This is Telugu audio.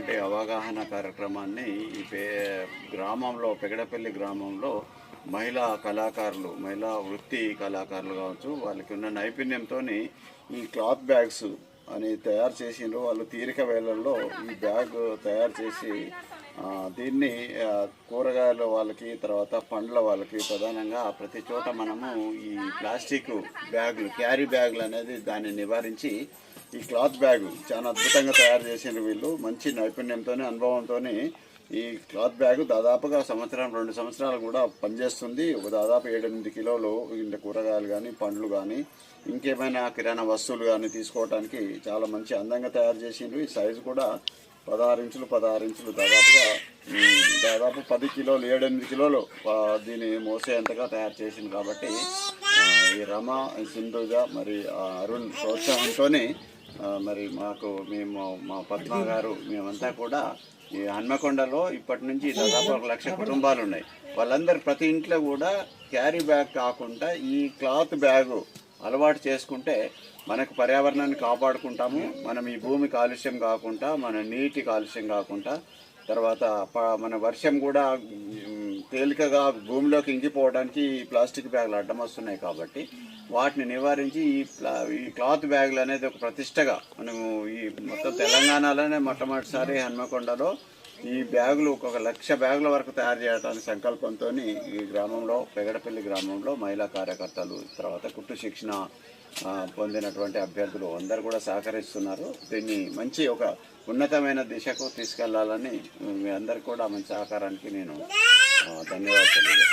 రకమైనటువంటి అవగాహన కార్యక్రమాన్ని ఈ పే గ్రామంలో పెగడపల్లి గ్రామంలో మహిళా కళాకారులు మహిళా వృత్తి కళాకారులు కావచ్చు వాళ్ళకి ఉన్న నైపుణ్యంతో ఈ క్లాత్ బ్యాగ్స్ అని తయారు చేసిండ్రు. వాళ్ళు తీరిక వేళల్లో ఈ బ్యాగ్ తయారు చేసి దీన్ని కూరగాయల వాళ్ళకి తర్వాత పండ్ల వాళ్ళకి ప్రధానంగా ప్రతి చోట మనము ఈ ప్లాస్టిక్ బ్యాగులు క్యారీ బ్యాగులు అనేది దాన్ని నివారించి ఈ క్లాత్ బ్యాగ్ చాలా అద్భుతంగా తయారు చేసిండ్రు వీళ్ళు. మంచి నైపుణ్యంతోనే అనుభవంతో ఈ క్లాత్ బ్యాగ్ దాదాపుగా సంవత్సరం రెండు సంవత్సరాలు కూడా పనిచేస్తుంది. ఒక దాదాపు ఏడెనిమిది కిలోలు ఇంత కూరగాయలు కానీ పండ్లు కానీ ఇంకేమైనా కిరాణా వస్తువులు కానీ తీసుకోవడానికి చాలా మంచి అందంగా తయారు చేసిండ్రు. ఈ సైజు కూడా పదహారు ఇంచులు పదహారు ఇంచులు దాదాపుగా దాదాపు పది కిలోలు ఏడెనిమిది కిలోలు దీన్ని మోసేంతగా తయారు చేసింది కాబట్టి ఈ రమ సింధుజ మరి ఆ అరుణ్ ప్రోత్సాహంతోనే మరి మాకు మేము మా పద్మ గారు మేమంతా కూడా ఈ హన్మకొండలో ఇప్పటి నుంచి దాదాపు ఒక లక్ష కుటుంబాలు ఉన్నాయి వాళ్ళందరూ ప్రతి ఇంట్లో కూడా క్యారీ బ్యాగ్ కాకుండా ఈ క్లాత్ బ్యాగు అలవాటు చేసుకుంటే మనకు పర్యావరణాన్ని కాపాడుకుంటాము. మనం ఈ భూమి కాలుష్యం కాకుండా మన నీటి కాలుష్యం కాకుండా తర్వాత మన వర్షం కూడా తేలికగా భూమిలోకి ఇంకిపోవడానికి ఈ ప్లాస్టిక్ బ్యాగులు అడ్డం వస్తున్నాయి కాబట్టి వాటిని నివారించి ఈ ప్లా ఈ క్లాత్ బ్యాగులు అనేది ఒక ప్రతిష్టగా మనము ఈ మొత్తం తెలంగాణలోనే మొట్టమొదటిసారి హన్మకొండలో ఈ బ్యాగులు ఒక లక్ష బ్యాగుల వరకు తయారు చేయడానికి సంకల్పంతో ఈ గ్రామంలో పెగడపల్లి గ్రామంలో మహిళా కార్యకర్తలు తర్వాత కుట్టు శిక్షణ పొందినటువంటి అభ్యర్థులు అందరు కూడా సహకరిస్తున్నారు. దీన్ని మంచి ఒక ఉన్నతమైన దిశకు తీసుకెళ్ళాలని మీ అందరికి కూడా మంచి సహకారానికి నేను ధన్యవాదాలు.